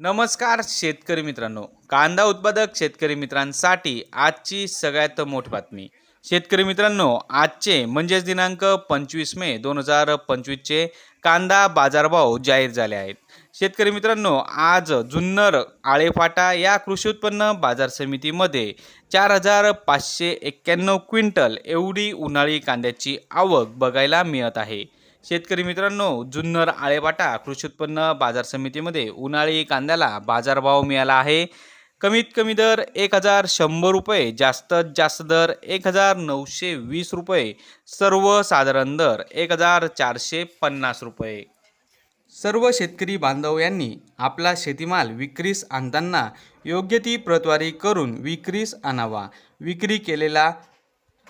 नमस्कार शेतकरी मित्रांनो. कांदा उत्पादक शेतकरी मित्रांसाठी आजची सगळ्यात मोठी बातमी. शेतकरी मित्रांनो आजचे म्हणजेच दिनांक पंचवीस मे दोन हजार पंचवीसचे कांदा बाजारभाव जाहीर झाले आहेत. शेतकरी मित्रांनो आज जुन्नर आळेफाटा या कृषी उत्पन्न बाजार समितीमध्ये चार हजार पाचशे एक्क्याण्णव क्विंटल एवढी उन्हाळी कांद्याची आवक बघायला मिळत आहे. शेतकरी मित्रांनो जुन्नर आळेपाटा कृषी उत्पन्न बाजार समितीमध्ये उन्हाळी कांद्याला बाजारभाव मिळाला आहे. कमीत कमी दर एक हजार शंभर रुपये जास्तीत जास्त दर एक हजार नऊशे वीस रुपये सर्वसाधारण दर एक हजार चारशे पन्नास रुपये. सर्व शेतकरी बांधव यांनी आपला शेतीमाल विक्रीस आणताना योग्य ती प्रतवारी करून विक्रीस आणावा. विक्री केलेला